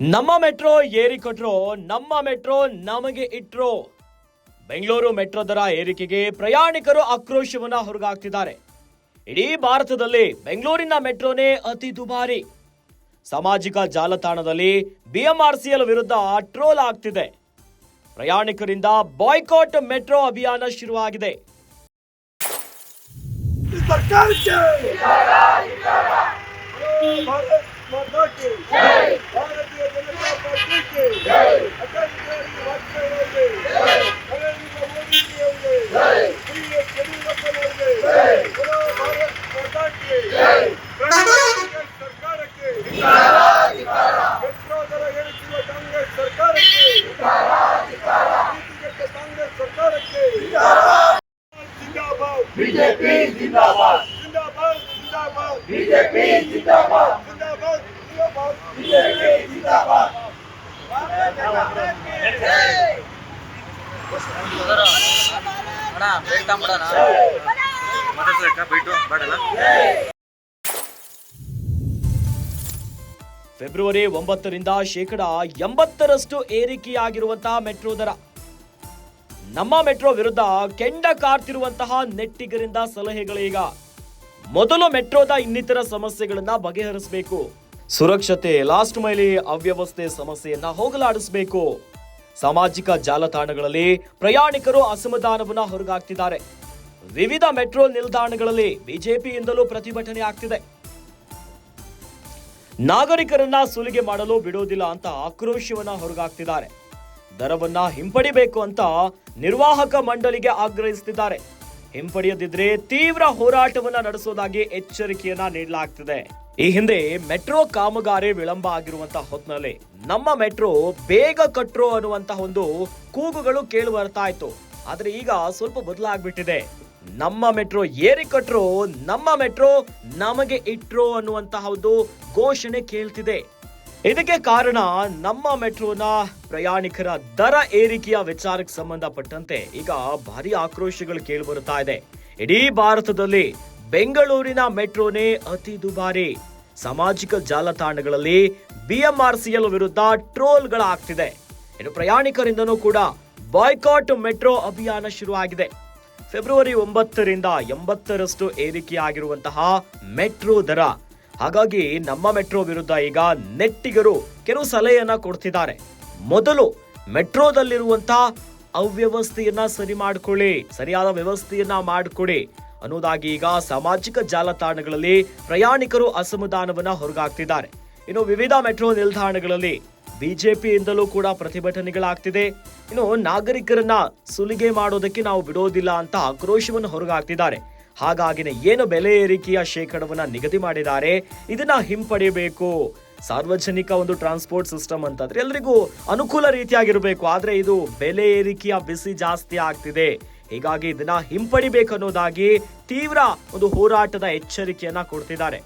ನಮ್ಮ ಮೆಟ್ರೋ ಏರಿ ಕೊಟ್ರೋ ನಮ್ಮ ಮೆಟ್ರೋ ನಮಗೆ ಇಟ್ರೋ. ಬೆಂಗಳೂರು ಮೆಟ್ರೋ ದರ ಏರಿಕೆಗೆ ಪ್ರಯಾಣಿಕರು ಆಕ್ರೋಶವನ್ನ ಹೊರಗಾಕ್ತಿದ್ದಾರೆ. ಇಡೀ ಭಾರತದಲ್ಲಿ ಬೆಂಗಳೂರಿನ ಮೆಟ್ರೋನೇ ಅತಿ ದುಬಾರಿ. ಸಾಮಾಜಿಕ ಜಾಲತಾಣದಲ್ಲಿ ಬಿಎಂಆರ್ಸಿಎಲ್ ವಿರುದ್ಧ ಟ್ರೋಲ್ ಆಗ್ತಿದೆ. ಪ್ರಯಾಣಿಕರಿಂದ ಬಾಯ್ಕಾಟ್ ಮೆಟ್ರೋ ಅಭಿಯಾನ ಶುರುವಾಗಿದೆ. ಬಿಜೆಪಿ ಜಿಂದಾಬಾದ್. ಜಿಂದಾಬಾದ್. ಬಿಜೆಪಿ ಜಿಂದಾಬಾದ್. ಫೆಬ್ರವರಿ ಒಂಬತ್ತರಿಂದ ಶೇಕಡ ಎಂಬತ್ತರಷ್ಟು ಏರಿಕೆಯಾಗಿರುವಂತಹ ಮೆಟ್ರೋ ದರ. ನಮ್ಮ ಮೆಟ್ರೋ ವಿರುದ್ಧ ಕೆಂಡ ಕಾರ್ತಿರುವಂತಹ ನೆಟ್ಟಿಗರಿಂದ ಸಲಹೆಗಳೀಗ ಮೊದಲು ಮೆಟ್ರೋದ ಇನ್ನಿತರ ಸಮಸ್ಯೆಗಳನ್ನ ಬಗೆಹರಿಸಬೇಕು. ಸುರಕ್ಷತೆ ಲಾಸ್ಟ್ ಮೈಲಿ ಅವ್ಯವಸ್ಥೆ ಸಮಸ್ಯೆಯನ್ನ ಹೋಗಲಾಡಿಸಬೇಕು. ಸಾಮಾಜಿಕ ಜಾಲತಾಣಗಳಲ್ಲಿ ಪ್ರಯಾಣಿಕರು ಅಸಮಾಧಾನವನ್ನ ಹೊರಗಾಗ್ತಿದ್ದಾರೆ ವಿವಿಧ ಮೆಟ್ರೋ ನಿಲ್ದಾಣಗಳಲ್ಲಿ ಬಿಜೆಪಿಯಿಂದಲೂ ಪ್ರತಿಭಟನೆ ಆಗ್ತಿದೆ. ನಾಗರಿಕರನ್ನ ಸುಲಿಗೆ ಮಾಡಲು ಬಿಡೋದಿಲ್ಲ ಅಂತ ಆಕ್ರೋಶವನ್ನ ಹೊರಗಾಗ್ತಿದ್ದಾರೆ ದರವನ್ನ ಹಿಂಪಡಿಬೇಕು ಅಂತ ನಿರ್ವಾಹಕ ಮಂಡಳಿಗೆ ಆಗ್ರಹಿಸುತ್ತಿದ್ದಾರೆ. ಹಿಂಪಡೆಯದಿದ್ರೆ ತೀವ್ರ ಹೋರಾಟವನ್ನ ನಡೆಸೋದಾಗಿ ಎಚ್ಚರಿಕೆಯನ್ನ ನೀಡಲಾಗ್ತಿದೆ. ಈ ಹಿಂದೆ ಮೆಟ್ರೋ ಕಾಮಗಾರಿ ವಿಳಂಬ ಆಗಿರುವಂತಹ ಹೊತ್ತಿನಲ್ಲಿ ನಮ್ಮ ಮೆಟ್ರೋ ಬೇಗ ಕಟ್ರೋ ಅನ್ನುವಂತಹ ಒಂದು ಕೂಗುಗಳು ಕೇಳಿ ಬರ್ತಾ ಇತ್ತು ಆದ್ರೆ ಈಗ ಸ್ವಲ್ಪ ಬದಲಾಗ್ಬಿಟ್ಟಿದೆ. ನಮ್ಮ ಮೆಟ್ರೋ ಏರಿ ಕಟ್ರೋ, ನಮ್ಮ ಮೆಟ್ರೋ ನಮಗೆ ಇಟ್ರೋ ಅನ್ನುವಂತಹ ಒಂದು ಘೋಷಣೆ ಕೇಳ್ತಿದೆ. ಇದಕ್ಕೆ ಕಾರಣ ನಮ್ಮ ಮೆಟ್ರೋನ ಪ್ರಯಾಣಿಕರ ದರ ಏರಿಕೆಯ ವಿಚಾರಕ್ಕೆ ಸಂಬಂಧಪಟ್ಟಂತೆ ಈಗ ಭಾರಿ ಆಕ್ರೋಶಗಳು ಕೇಳಿ ಬರುತ್ತಾ ಇದೆ. ಇಡೀ ಭಾರತದಲ್ಲಿ ಬೆಂಗಳೂರಿನ ಮೆಟ್ರೋನೇ ಅತಿ ದುಬಾರಿ. ಸಾಮಾಜಿಕ ಜಾಲತಾಣಗಳಲ್ಲಿ ಬಿಎಂಆರ್ಸಿಎಲ್ ವಿರುದ್ಧ ಟ್ರೋಲ್ಗಳಾಗ್ತಿದೆ. ಇನ್ನು ಪ್ರಯಾಣಿಕರಿಂದನೂ ಕೂಡ ಬಾಯ್ಕಾಟ್ ಮೆಟ್ರೋ ಅಭಿಯಾನ ಶುರುವಾಗಿದೆ. ಫೆಬ್ರವರಿ ಒಂಬತ್ತರಿಂದ ಎಂಬತ್ತರಷ್ಟು ಏರಿಕೆಯಾಗಿರುವಂತಹ ಮೆಟ್ರೋ ದರ. ಹಾಗಾಗಿ ನಮ್ಮ ಮೆಟ್ರೋ ವಿರುದ್ಧ ಈಗ ನೆಟ್ಟಿಗರು ಕೆಲವು ಸಲಹೆಯನ್ನ ಕೊಡ್ತಿದ್ದಾರೆ. ಮೊದಲು ಮೆಟ್ರೋದಲ್ಲಿರುವಂತಹ ಅವ್ಯವಸ್ಥೆಯನ್ನ ಸರಿ ಮಾಡಿಕೊಳ್ಳಿ, ಸರಿಯಾದ ವ್ಯವಸ್ಥೆಯನ್ನ ಮಾಡಿಕೊಡಿ ಅನ್ನೋದಾಗಿ ಈಗ ಸಾಮಾಜಿಕ ಜಾಲತಾಣಗಳಲ್ಲಿ ಪ್ರಯಾಣಿಕರು ಅಸಮಾಧಾನವನ್ನ ಹೊರಗಾಗ್ತಿದ್ದಾರೆ ಇನ್ನು ವಿವಿಧ ಮೆಟ್ರೋ ನಿಲ್ದಾಣಗಳಲ್ಲಿ ಬಿಜೆಪಿಯಿಂದಲೂ ಕೂಡ ಪ್ರತಿಭಟನೆಗಳಾಗ್ತಿದೆ. ಇನ್ನು ನಾಗರಿಕರನ್ನ ಸುಲಿಗೆ ಮಾಡೋದಕ್ಕೆ ನಾವು ಬಿಡೋದಿಲ್ಲ ಅಂತ ಆಕ್ರೋಶವನ್ನು ಹೊರಗಾಗ್ತಿದ್ದಾರೆ ಹಾಗಾಗಿನೇ ಏನು ಬೆಲೆ ಏರಿಕೆಯ ಶೇಕಡವನ್ನ ನಿಗದಿ ಮಾಡಿದ್ದಾರೆ? ಇದನ್ನ ಹಿಂಪಡೆಯಬೇಕು. ಸಾರ್ವಜನಿಕ ಒಂದು ಟ್ರಾನ್ಸ್ಪೋರ್ಟ್ ಸಿಸ್ಟಮ್ ಅಂತಂದ್ರೆ ಎಲ್ರಿಗೂ ಅನುಕೂಲ ರೀತಿಯಾಗಿರಬೇಕು. ಆದ್ರೆ ಇದು ಬೆಲೆ ಏರಿಕೆಯ ಬಿಸಿ ಜಾಸ್ತಿ ಆಗ್ತಿದೆ. ಹೀಗಾಗಿ ಇದನ್ನ ಹಿಂಪಡಿಬೇಕು ಅನ್ನೋದಾಗಿ ತೀವ್ರ ಒಂದು ಹೋರಾಟದ ಎಚ್ಚರಿಕೆಯನ್ನ ಕೊಡ್ತಿದ್ದಾರೆ.